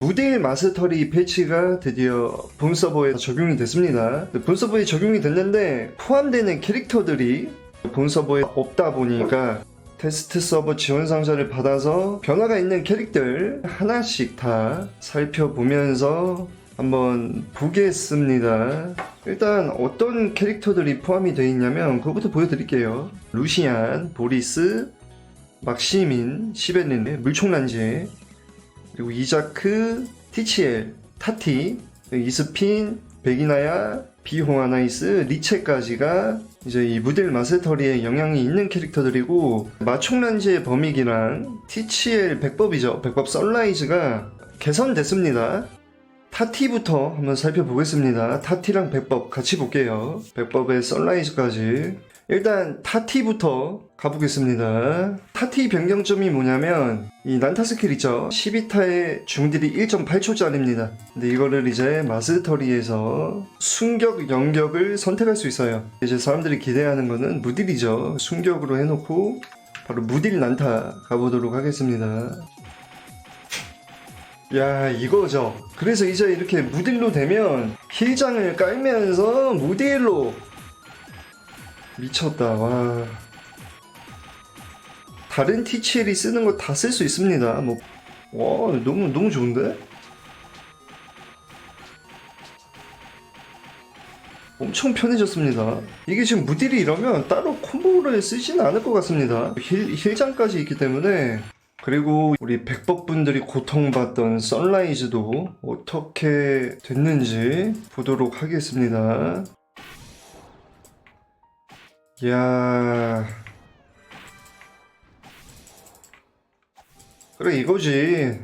무딜 마스터리 패치가 드디어 본 서버에 적용이 됐습니다. 본 서버에 적용이 됐는데 포함되는 캐릭터들이 본 서버에 없다 보니까 테스트 서버 지원 상자를 받아서 변화가 있는 캐릭들 하나씩 다 살펴보면서 한번 보겠습니다. 일단 어떤 캐릭터들이 포함이 되어 있냐면 그거부터 보여드릴게요. 루시안, 보리스, 막시민, 시베린, 물총란제, 그리고 이자크, 티치엘, 타티, 이스핀, 베기나야, 비호아나이스, 리체까지가 이제 이 무딜 마스터리에 영향이 있는 캐릭터들이고 마총란지의 범익이랑 티치엘 백법이죠. 백법 썬라이즈가 개선됐습니다. 타티부터 한번 살펴보겠습니다. 타티랑 백법 같이 볼게요. 백법의 썬라이즈까지. 일단 타티부터 가보겠습니다. 타티 변경점이 뭐냐면 이 난타 스킬 있죠. 12타의 중딜이 1.8초짜리입니다. 근데 이거를 이제 마스터리에서 순격, 영격을 선택할 수 있어요. 이제 사람들이 기대하는 거는 무딜이죠. 순격으로 해놓고 바로 무딜 난타 가보도록 하겠습니다. 야 이거죠. 그래서 이제 이렇게 무딜로 되면 힐장을 깔면서 무딜로 미쳤다. 와. 다른 TCL이 쓰는 거 다 쓸 수 있습니다. 뭐 와 너무 너무 좋은데? 엄청 편해졌습니다. 이게 지금 무딜이 이러면 따로 콤보를 쓰지는 않을 것 같습니다. 힐, 힐장까지 있기 때문에. 그리고 우리 백법분들이 고통받던 선라이즈도 어떻게 됐는지 보도록 하겠습니다. 이 야. 그래, 이거지.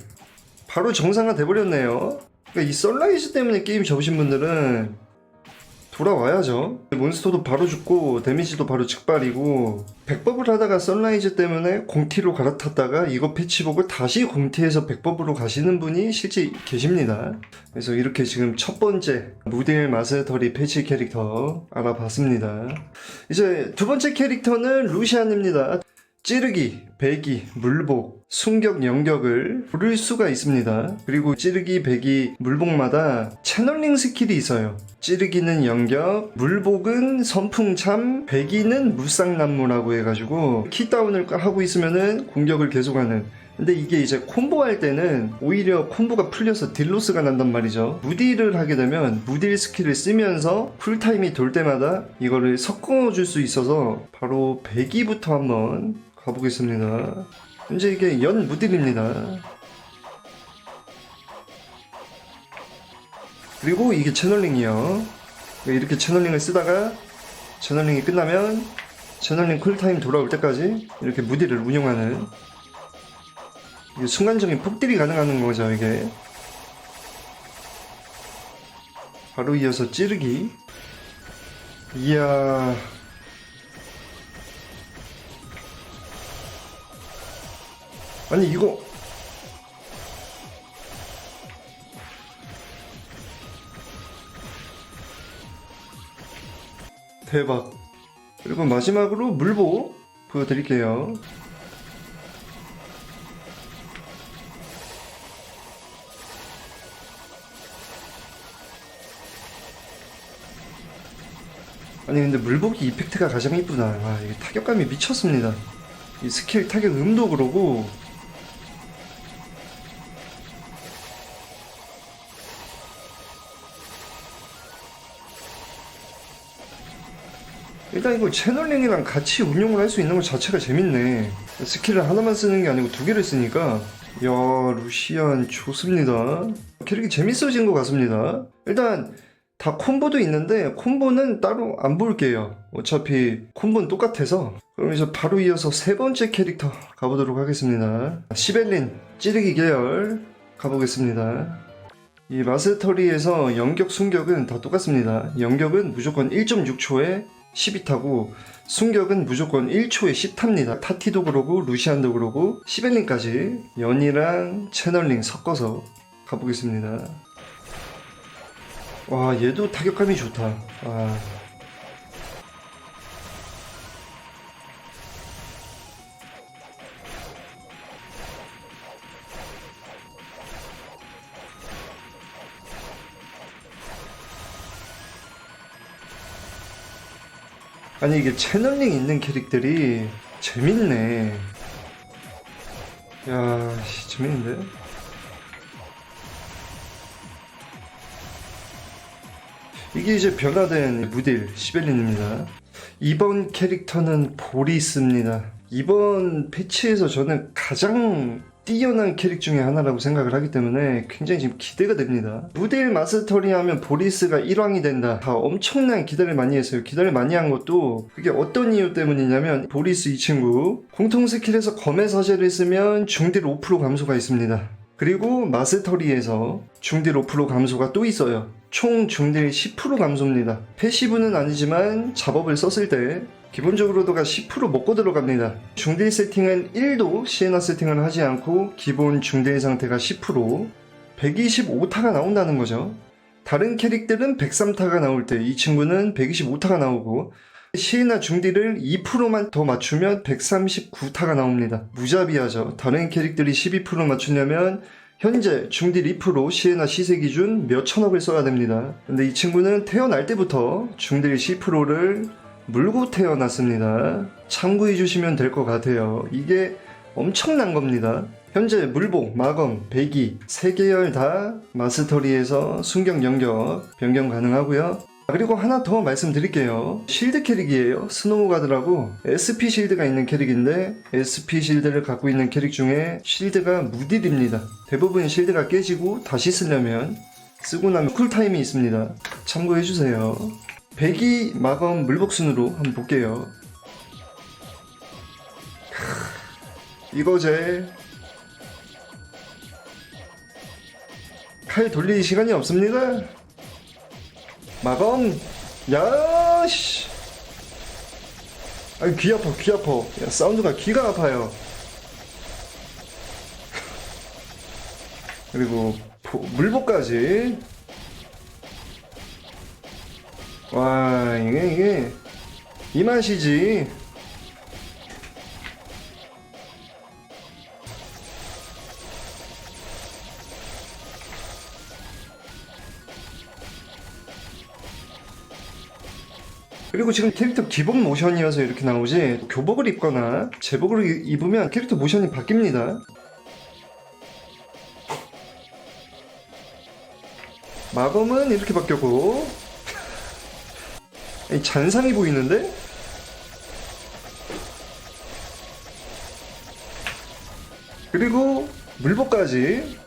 바로 정상화 돼버렸네요. 그러니까 이 썬라이즈 때문에 게임 접으신 분들은 돌아와야죠. 몬스터도 바로 죽고, 데미지도 바로 즉발이고, 백법을 하다가 썬라이즈 때문에 공티로 갈아탔다가 이거 패치복을 다시 공티에서 백법으로 가시는 분이 실제 계십니다. 그래서 이렇게 지금 첫 번째 무딜 마스터리 패치 캐릭터 알아봤습니다. 이제 두 번째 캐릭터는 루시안입니다. 찌르기, 배기, 물복, 순격, 영격을 부를 수가 있습니다. 그리고 찌르기, 배기, 물복마다 채널링 스킬이 있어요. 찌르기는 영격, 물복은 선풍참, 배기는 무쌍난무라고 해가지고 키다운을 하고 있으면은 공격을 계속하는 근데 이게 이제 콤보 할 때는 오히려 콤보가 풀려서 딜로스가 난단 말이죠. 무딜을 하게 되면 무딜 스킬을 쓰면서 쿨타임이 돌 때마다 이거를 섞어줄 수 있어서 바로 배기부터 한번 가보겠습니다. 현재 이게 연 무딜입니다. 그리고 이게 채널링이요. 이렇게 채널링을 쓰다가 채널링이 끝나면 채널링 쿨타임 돌아올 때까지 이렇게 무딜을 운용하는 이게 순간적인 폭딜이 가능한 거죠, 이게. 바로 이어서 찌르기. 이야. 아니, 이거. 대박. 그리고 마지막으로 물보 보여드릴게요. 아니 근데 물복이 이펙트가 가장 이쁘다 와 이게 타격감이 미쳤습니다 이 스킬 타격 음도 그러고 일단 이거 채널링이랑 같이 운용을 할 수 있는 것 자체가 재밌네. 스킬을 하나만 쓰는 게 아니고 두 개를 쓰니까. 야 루시안 좋습니다. 캐릭이 재밌어진 것 같습니다. 일단 다 콤보도 있는데 콤보는 따로 안 볼게요. 어차피 콤보는 똑같아서. 그럼 이제 바로 이어서 세 번째 캐릭터 가보도록 하겠습니다. 시벨린 찌르기 계열 가보겠습니다. 이 마스터리에서 영격 순격은 다 똑같습니다. 영격은 무조건 1.6초에 12타고 순격은 무조건 1초에 10탑니다. 타티도 그러고 루시안도 그러고 시벨린까지 연이랑 채널링 섞어서 가보겠습니다. 와 얘도 타격감이 좋다. 와. 아니 이게 채널링 있는 캐릭들이 재밌네. 야, 씨, 재밌는데? 이게 이제 변화된 무딜 시벨린입니다. 이번 캐릭터는 보리스입니다. 이번 패치에서 저는 가장 뛰어난 캐릭 중에 하나라고 생각을 하기 때문에 굉장히 지금 기대가 됩니다. 무딜 마스터리 하면 보리스가 1왕이 된다. 다 엄청난 기대를 많이 했어요. 기대를 많이 한 것도 그게 어떤 이유 때문이냐면 보리스 이 친구 공통 스킬에서 검의 사제를 쓰면 중딜 5% 감소가 있습니다. 그리고 마스터리에서 중딜 5% 감소가 또 있어요. 총 중딜 10% 감소입니다. 패시브는 아니지만 잡업을 썼을 때 기본적으로도가 10% 먹고 들어갑니다. 중딜 세팅은 1도 시에나 세팅을 하지 않고 기본 중딜 상태가 10% 125타가 나온다는 거죠. 다른 캐릭들은 103타가 나올 때 이 친구는 125타가 나오고 시에나 중딜을 2%만 더 맞추면 139타가 나옵니다. 무자비하죠. 다른 캐릭들이 12% 맞추려면 현재 중딜 2% 시에나 시세 기준 몇 천억을 써야 됩니다. 근데 이 친구는 태어날 때부터 중딜 10%를 물고 태어났습니다. 참고해 주시면 될 것 같아요. 이게 엄청난 겁니다. 현재 물복, 마검, 배기 세 계열 다 마스터리에서 순경 연격 변경 가능하고요. 그리고 하나 더 말씀드릴게요. 실드 캐릭이에요. 스노우 가드라고 SP 실드가 있는 캐릭인데 SP 실드를 갖고 있는 캐릭 중에 실드가 무딜입니다. 대부분 실드가 깨지고 다시 쓰려면 쓰고 나면 쿨타임이 있습니다. 참고해주세요. 배기 마검 물복순으로 한번 볼게요. 크, 이거 제 칼 돌릴 시간이 없습니다. 마검 야씨 아니 귀 아파 귀 아파 야 사운드가 귀가 아파요 그리고 보- 물복까지 와 이게 이게. 이 맛이지. 그리고 지금 캐릭터 기본 모션이어서 이렇게 나오지? 교복을 입거나 제복을 이- 입으면 캐릭터 모션이 바뀝니다. 마검은 이렇게 바뀌었고 잔상이 보이는데? 그리고 물복까지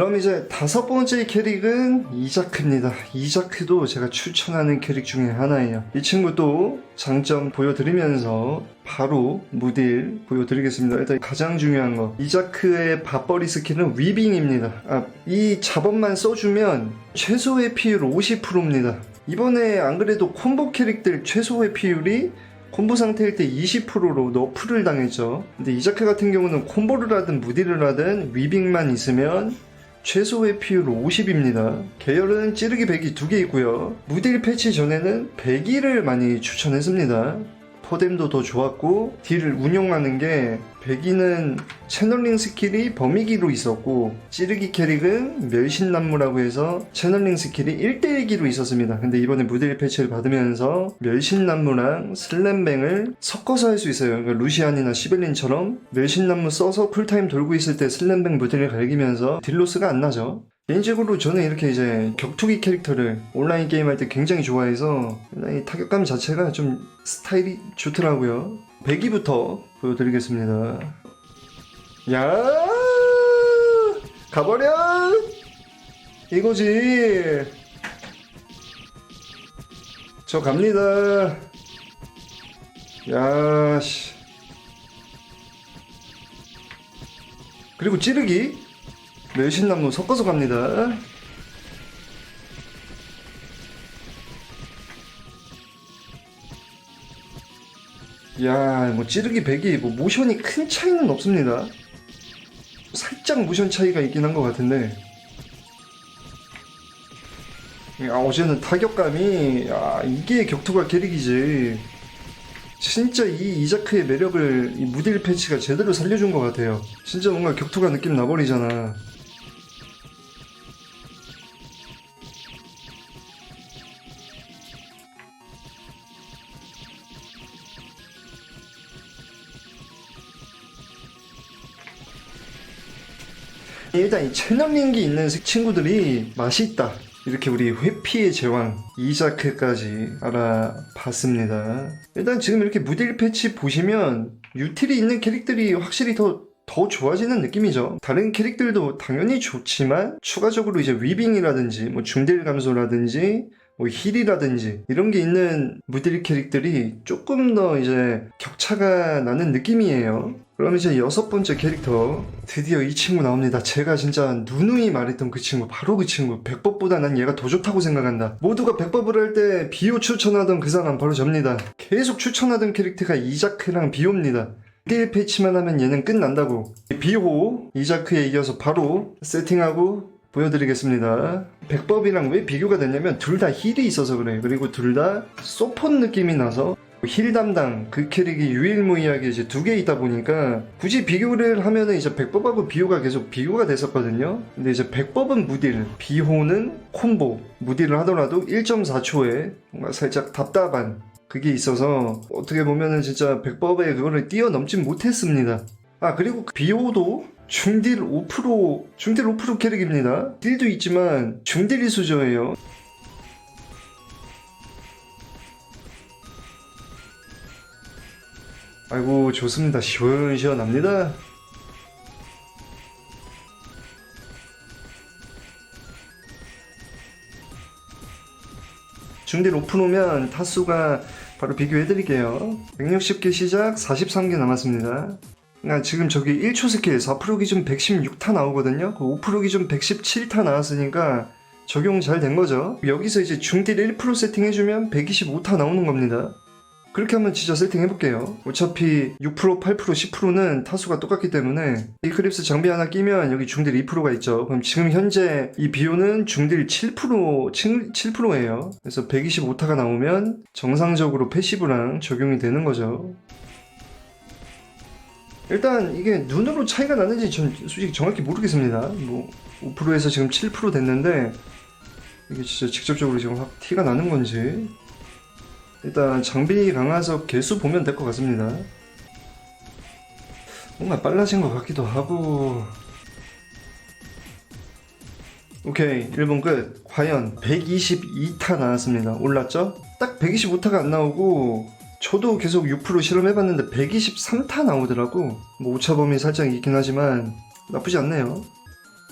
그럼 이제 다섯 번째 캐릭은 이자크입니다. 이자크도 제가 추천하는 캐릭 중에 하나예요. 이 친구도 장점 보여드리면서 바로 무딜 보여드리겠습니다. 일단 가장 중요한 거 이자크의 밥벌이 스킬은 위빙입니다. 아, 이 잡업만 써주면 최소 회피율 50%입니다. 이번에 안 그래도 콤보 캐릭들 최소 회피율이 콤보 상태일 때 20%로 너프를 당했죠. 근데 이자크 같은 경우는 콤보를 하든 무딜을 하든 위빙만 있으면 최소 회피율 50입니다. 계열은 찌르기 100이 두개 있고요. 무딜 패치 전에는 100기를 많이 추천했습니다. 포뎀도 더 좋았고 딜을 운용하는 게 100기는 채널링 스킬이 범위기로 있었고 찌르기 캐릭은 멸신난무라고 해서 채널링 스킬이 1대1기로 있었습니다. 근데 이번에 무딜 패치를 받으면서 멸신난무랑 슬램뱅을 섞어서 할 수 있어요. 그러니까 루시안이나 시벨린처럼 멸신난무 써서 쿨타임 돌고 있을 때 슬램뱅 무딜을 갈기면서 딜로스가 안 나죠. 개인적으로 저는 이렇게 이제 격투기 캐릭터를 온라인 게임 할 때 굉장히 좋아해서 이 타격감 자체가 좀 스타일이 좋더라고요. 배기부터 보여드리겠습니다. 야! 가버려! 이거지! 저 갑니다. 야씨. 그리고 찌르기 멸신나무 섞어서 갑니다. 야, 뭐 찌르기 백이 뭐 모션이 큰 차이는 없습니다. 살짝 모션 차이가 있긴 한 것 같은데. 아, 어제는 타격감이, 야, 이게 격투가 캐릭이지. 진짜 이 이자크의 매력을 이 무딜 패치가 제대로 살려준 것 같아요. 진짜 뭔가 격투가 느낌 나버리잖아. 일단 이 채널 링기 있는 친구들이 맛이 있다. 이렇게 우리 회피의 제왕 이자크까지 알아봤습니다. 일단 지금 이렇게 무딜 패치 보시면 유틸이 있는 캐릭들이 확실히 더더 좋아지는 느낌이죠. 다른 캐릭들도 당연히 좋지만 추가적으로 이제 위빙이라든지 뭐 중딜 감소라든지 뭐 힐이라든지 이런 게 있는 무딜 캐릭들이 조금 더 이제 격차가 나는 느낌이에요. 그럼 이제 여섯 번째 캐릭터 드디어 이 친구 나옵니다. 제가 진짜 누누이 말했던 그 친구 바로 그 친구 백법보다 난 얘가 더 좋다고 생각한다. 모두가 백법을 할 때 비오 추천하던 그 사람 바로 접니다. 계속 추천하던 캐릭터가 이자크랑 비오입니다. 1 패치만 하면 얘는 끝난다고. 비호 이자크에 이어서 바로 세팅하고 보여드리겠습니다. 백법이랑 왜 비교가 됐냐면 둘 다 힐이 있어서 그래요. 그리고 둘 다 소폰 느낌이 나서 힐 담당 그 캐릭이 유일무이하게 이제 두 개 있다 보니까 굳이 비교를 하면은 이제 백법하고 비호가 계속 비교가 됐었거든요. 근데 이제 백법은 무딜, 비호는 콤보. 무딜을 하더라도 1.4초에 뭔가 살짝 답답한 그게 있어서 어떻게 보면은 진짜 백법에 그거를 뛰어넘진 못했습니다. 아 그리고 비호도 중딜 5% 중딜 5% 캐릭입니다. 딜도 있지만 중딜 이 수저예요. 아이고 좋습니다. 시원시원합니다. 중딜 5%면 타수가 바로 비교해드릴게요. 160개 시작 43개 남았습니다. 나 지금 저기 1초 스킬 4% 기준 116타 나오거든요. 그5% 기준 117타 나왔으니까 적용 잘 된 거죠. 여기서 이제 중딜 1% 세팅해주면 125타 나오는 겁니다. 그렇게 한번 진짜 세팅해볼게요. 어차피 6%, 8%, 10%는 타수가 똑같기 때문에 이클립스 장비 하나 끼면 여기 중딜 2%가 있죠. 그럼 지금 현재 이 비오는 중딜 7%, 7%예요. 그래서 125타가 나오면 정상적으로 패시브랑 적용이 되는 거죠. 일단 이게 눈으로 차이가 나는지 전 솔직히 정확히 모르겠습니다. 뭐 5%에서 지금 7% 됐는데 이게 진짜 직접적으로 지금 확 티가 나는 건지 일단 장비 강화석 개수 보면 될 것 같습니다. 뭔가 빨라진 것 같기도 하고 오케이 1번 끝 과연 122타 나왔습니다 올랐죠? 딱 125타가 안 나오고 저도 계속 6% 실험해봤는데 123타 나오더라고. 뭐 오차범위 살짝 있긴 하지만 나쁘지 않네요.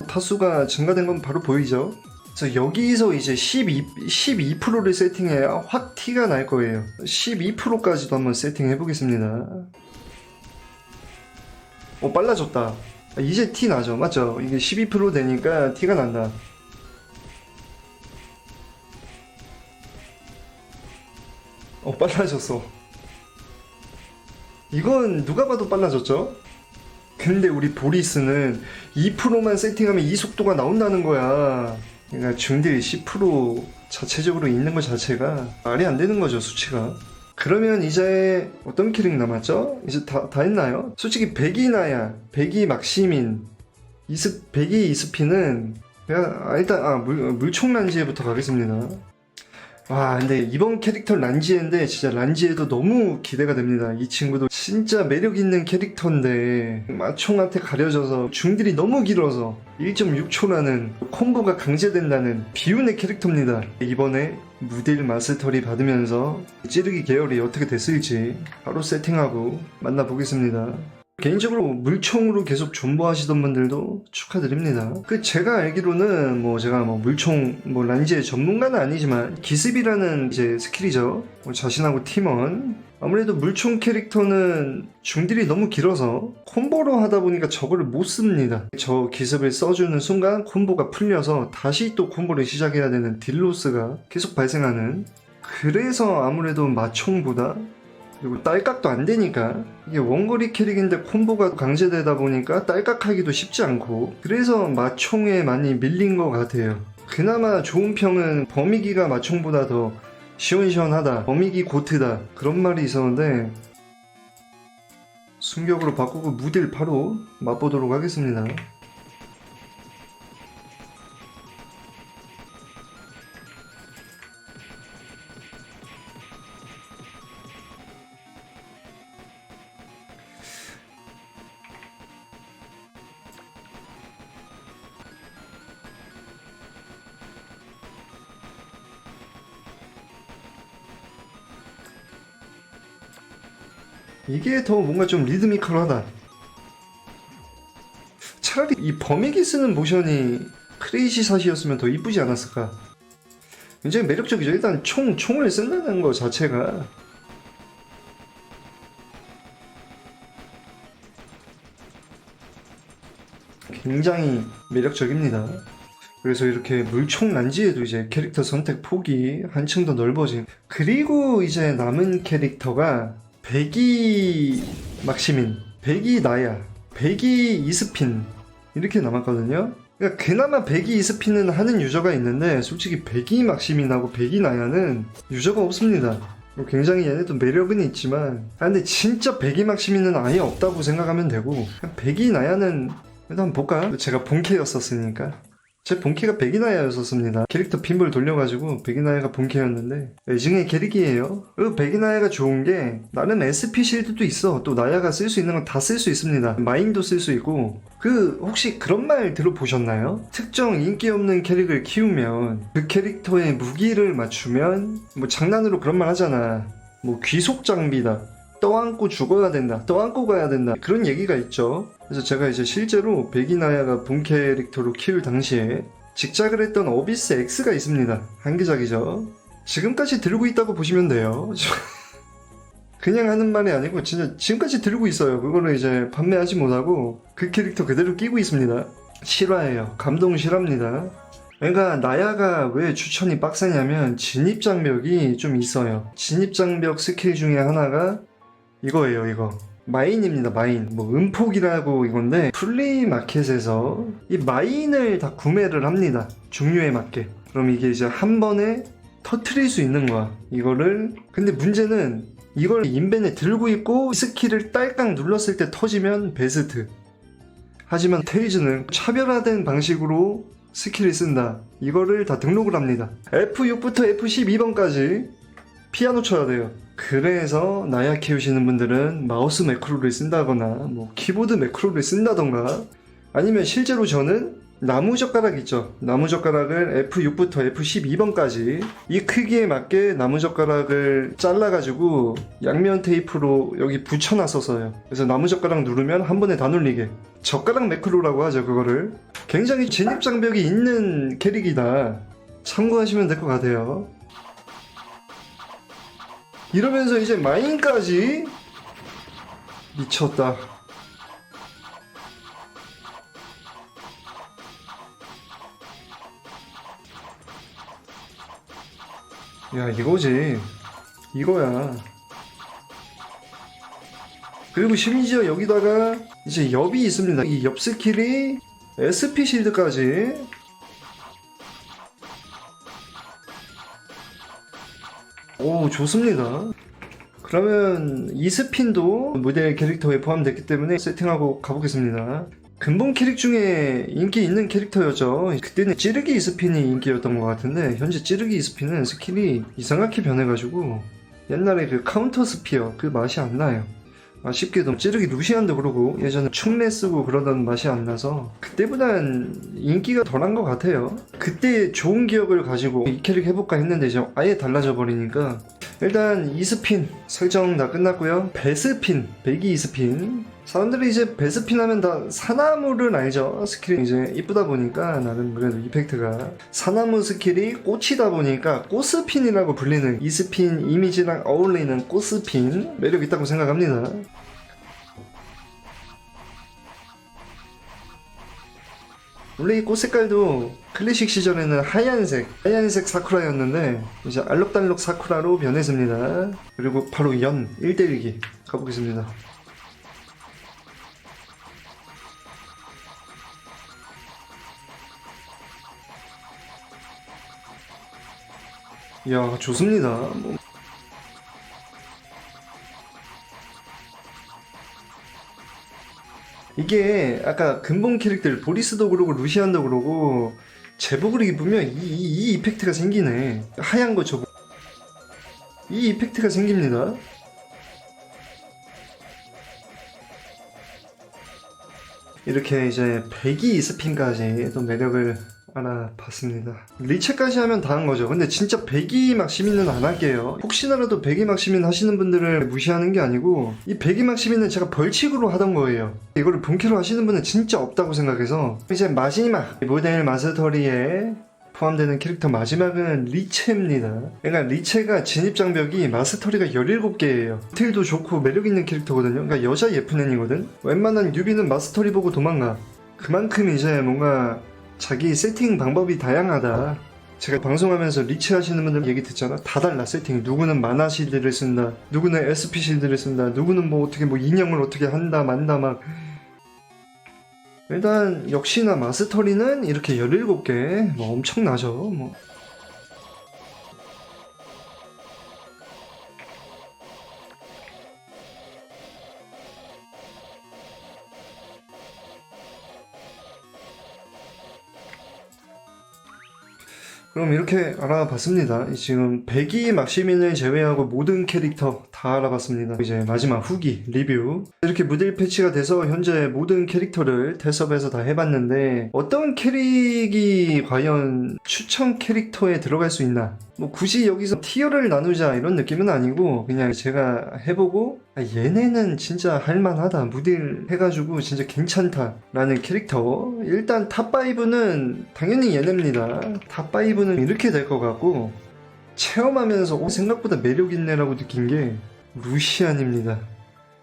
타수가 증가된 건 바로 보이죠? 그래서 여기서 이제 12, 12%를 세팅해야 확 티가 날 거예요. 12%까지도 한번 세팅해 보겠습니다. 오 빨라졌다. 아, 이제 티 나죠? 맞죠? 이게 12% 되니까 티가 난다. 어 빨라졌어 이건 누가 봐도 빨라졌죠? 근데 우리 보리스는 2%만 세팅하면 이 속도가 나온다는 거야 그러니까 중딜 10% 자체적으로 있는 것 자체가 말이 안 되는 거죠 수치가 그러면 이제 어떤 캐릭 남았죠? 이제 다, 다 했나요? 솔직히 백이나야 백이 막시민 이스, 백이 이스피는 내가 아, 일단 아 물, 물총 란지에부터 가겠습니다 와 근데 이번 캐릭터 란지에인데 진짜 란지에도 너무 기대가 됩니다. 이 친구도 진짜 매력있는 캐릭터인데 마총한테 가려져서 중딜이 너무 길어서 1.6초라는 콤보가 강제된다는 비운의 캐릭터입니다. 이번에 무딜 마스터리 받으면서 찌르기 계열이 어떻게 됐을지 바로 세팅하고 만나보겠습니다 개인적으로 물총으로 계속 존버하시던 분들도 축하드립니다. 그 제가 알기로는 뭐 제가 뭐 물총 뭐 란지의 전문가는 아니지만 기습이라는 이제 스킬이죠. 뭐 자신하고 팀원 아무래도 물총 캐릭터는 중딜이 너무 길어서 콤보로 하다 보니까 저거를 못 씁니다. 저 기습을 써주는 순간 콤보가 풀려서 다시 또 콤보를 시작해야 되는 딜로스가 계속 발생하는 그래서 아무래도 마총보다 그리고 딸깍도 안 되니까. 이게 원거리 캐릭인데 콤보가 강제되다 보니까 딸깍하기도 쉽지 않고. 그래서 마총에 많이 밀린 것 같아요. 그나마 좋은 평은 범위기가 마총보다 더 시원시원하다. 범익이 고트다. 그런 말이 있었는데 순격으로 바꾸고 무딜 바로 맛보도록 하겠습니다 이게 더 뭔가 좀 리드미컬하다. 차라리 이 범익이 쓰는 모션이 크레이시 샷이었으면 더 이쁘지 않았을까. 굉장히 매력적이죠. 일단 총, 총을 쓴다는 것 자체가. 굉장히 매력적입니다. 그래서 이렇게 물총 란지에도 이제 캐릭터 선택 폭이 한층 더 넓어진. 그리고 이제 남은 캐릭터가 백이 막시민, 백이 나야, 백이 이스핀 이렇게 남았거든요. 그러니까 그나마 백이 이스핀은 하는 유저가 있는데 솔직히 백이 막시민하고 백이 나야는 유저가 없습니다. 뭐 굉장히 얘네도 매력은 있지만 아 근데 진짜 백이 막 시민은 아예 없다고 생각하면 되고 백이 나야는 일단 볼까요? 제가 본캐였었으니까 제 본캐가 백이나야였었습니다. 캐릭터 핀볼 돌려가지고 백이나야가 본캐였는데 애증의 캐릭이에요. 그리고 백이나야가 좋은 게 나는 SP 실드도 있어. 또 나야가 쓸 수 있는 건 다 쓸 수 있습니다. 마인도 쓸 수 있고 그 혹시 그런 말 들어보셨나요? 특정 인기 없는 캐릭을 키우면 그 캐릭터의 무기를 맞추면 뭐 장난으로 그런 말 하잖아. 뭐 귀속 장비다. 떠안고 죽어야 된다. 떠안고 가야 된다. 그런 얘기가 있죠. 그래서 제가 이제 실제로 백이나야가 본 캐릭터로 키울 당시에 직작을 했던 어비스 X가 있습니다. 한계작이죠. 지금까지 들고 있다고 보시면 돼요. 그냥 하는 말이 아니고 진짜 지금까지 들고 있어요. 그거를 이제 판매하지 못하고 그 캐릭터 그대로 끼고 있습니다. 실화예요. 감동 실화입니다. 그러니까 나야가 왜 추천이 빡세냐면 진입장벽이 좀 있어요. 진입장벽 스킬 중에 하나가 이거예요, 이거. 마인입니다, 마인. 뭐, 음폭이라고 이건데, 플리마켓에서 이 마인을 다 구매를 합니다. 종류에 맞게. 그럼 이게 이제 한 번에 터트릴 수 있는 거야. 이거를. 근데 문제는 이걸 인벤에 들고 있고 스킬을 딸깍 눌렀을 때 터지면 베스트. 하지만 테이즈는 차별화된 방식으로 스킬을 쓴다. 이거를 다 등록을 합니다. F6부터 F12번까지 피아노 쳐야 돼요. 그래서 나야 키우시는 분들은 마우스 매크로를 쓴다거나 뭐 키보드 매크로를 쓴다던가 아니면 실제로 저는 나무젓가락 있죠. 나무젓가락을 F6부터 F12번까지 이 크기에 맞게 나무젓가락을 잘라가지고 양면 테이프로 여기 붙여놨었어요. 그래서 나무젓가락 누르면 한 번에 다 눌리게. 젓가락 매크로라고 하죠, 그거를. 굉장히 진입장벽이 있는 캐릭이다. 참고하시면 될 것 같아요. 이러면서 이제 마인까지 미쳤다. 야 이거지. 이거야. 그리고 심지어 여기다가 이제 엽이 있습니다. 이 엽 스킬이 SP 실드까지 오 좋습니다. 그러면 이 스핀도 모델 캐릭터에 포함됐기 때문에 세팅하고 가보겠습니다. 근본 캐릭 중에 인기 있는 캐릭터였죠. 그때는 찌르기 이스핀이 인기였던 것 같은데 현재 찌르기 이스핀은 스킬이 이상하게 변해가지고 옛날에 그 카운터 스피어 그 맛이 안 나요 아쉽게도 찌르기 루시안도 그러고 예전에 충내 쓰고 그러던 맛이 안 나서 그때보단 인기가 덜한 것 같아요. 그때 좋은 기억을 가지고 이 캐릭 해볼까 했는데 이제 아예 달라져 버리니까 일단 이스핀 설정 다 끝났고요. 베스핀 배기 이스핀. 사람들이 이제 베스핀 하면 다 사나무를 알죠. 스킬이 이제 이쁘다 보니까 나름 그래도 이펙트가. 사나무 스킬이 꽃이다 보니까 꽃스핀이라고 불리는 이스핀 이미지랑 어울리는 꽃스핀 매력 있다고 생각합니다 원래 이 꽃 색깔도 클래식 시절에는 하얀색, 하얀색 사쿠라였는데 이제 알록달록 사쿠라로 변했습니다. 그리고 바로 연 1대1기 가보겠습니다. 이야 좋습니다. 뭐. 이게 아까 근본 캐릭터 보리스도 그러고 루시안도 그러고 제복을 입으면 이, 이, 이 이펙트가 생기네. 하얀 거 저거. 이 이펙트가 생깁니다. 이렇게 이제 배기 스핀까지 또 매력을 알아봤습니다. 리체까지 하면 다 한 거죠. 근데 진짜 배기 막시민은 안 할게요. 혹시나라도 배기 막시민 하시는 분들을 무시하는 게 아니고 이 배기 막시민은 제가 벌칙으로 하던 거예요. 이거를 본캐로 하시는 분은 진짜 없다고 생각해서 이제 마지막 모델 마스터리에 포함되는 캐릭터 마지막은 리체입니다. 그러니까 리체가 진입 장벽이 마스터리가 17개예요. 스틸도 좋고 매력 있는 캐릭터거든요. 그러니까 여자 예쁜 애니거든. 웬만한 뉴비는 마스터리 보고 도망가. 그만큼 이제 뭔가 자기 세팅 방법이 다양하다. 제가 방송하면서 리치 하시는 분들 얘기 듣잖아. 다 달라 세팅이. 누구는 마나 실드를 쓴다. 누구는 SP 실드를 쓴다. 누구는 뭐 어떻게 뭐 인형을 어떻게 한다 만다 막. 일단 역시나 마스터리는 이렇게 17개 뭐 엄청나죠. 뭐. 그럼 이렇게 알아봤습니다. 지금 백이 막시민을 제외하고 모든 캐릭터 다 알아봤습니다. 이제 마지막 후기 리뷰. 이렇게 무딜 패치가 돼서 현재 모든 캐릭터를 테스업해서 다 해봤는데 어떤 캐릭이 과연 추천 캐릭터에 들어갈 수 있나? 뭐 굳이 여기서 티어를 나누자 이런 느낌은 아니고 그냥 제가 해보고 아, 얘네는 진짜 할만하다 무딜 해가지고 진짜 괜찮다 라는 캐릭터 일단 탑5는 당연히 얘네입니다 탑5는 이렇게 될 것 같고 체험하면서 오, 생각보다 매력 있네라고 느낀 게 루시안입니다.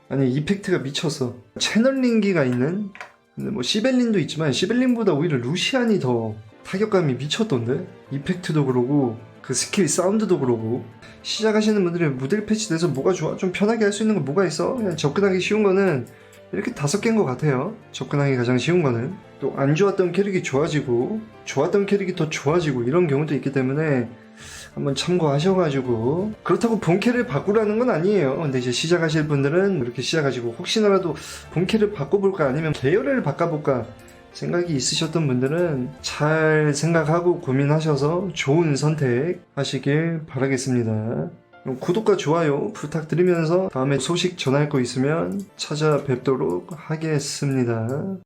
아니 이펙트가 미쳤어 채널링기가 있는 근데 뭐 시벨린도 있지만 시벨린보다 오히려 루시안이 더 타격감이 미쳤던데? 이펙트도 그러고 그 스킬 사운드도 그러고. 시작하시는 분들이 무딜 패치 돼서 뭐가 좋아? 좀 편하게 할 수 있는 거 뭐가 있어? 그냥 접근하기 쉬운 거는 이렇게 다섯 개인 것 같아요. 접근하기 가장 쉬운 거는. 또 안 좋았던 캐릭이 좋아지고 좋았던 캐릭이 더 좋아지고 이런 경우도 있기 때문에 한번 참고하셔가지고. 그렇다고 본캐를 바꾸라는 건 아니에요. 근데 이제 시작하실 분들은 이렇게 시작하시고 혹시나라도 본캐를 바꿔볼까 아니면 계열을 바꿔볼까 생각이 있으셨던 분들은 잘 생각하고 고민하셔서 좋은 선택 하시길 바라겠습니다. 구독과 좋아요 부탁드리면서 다음에 소식 전할 거 있으면 찾아뵙도록 하겠습니다.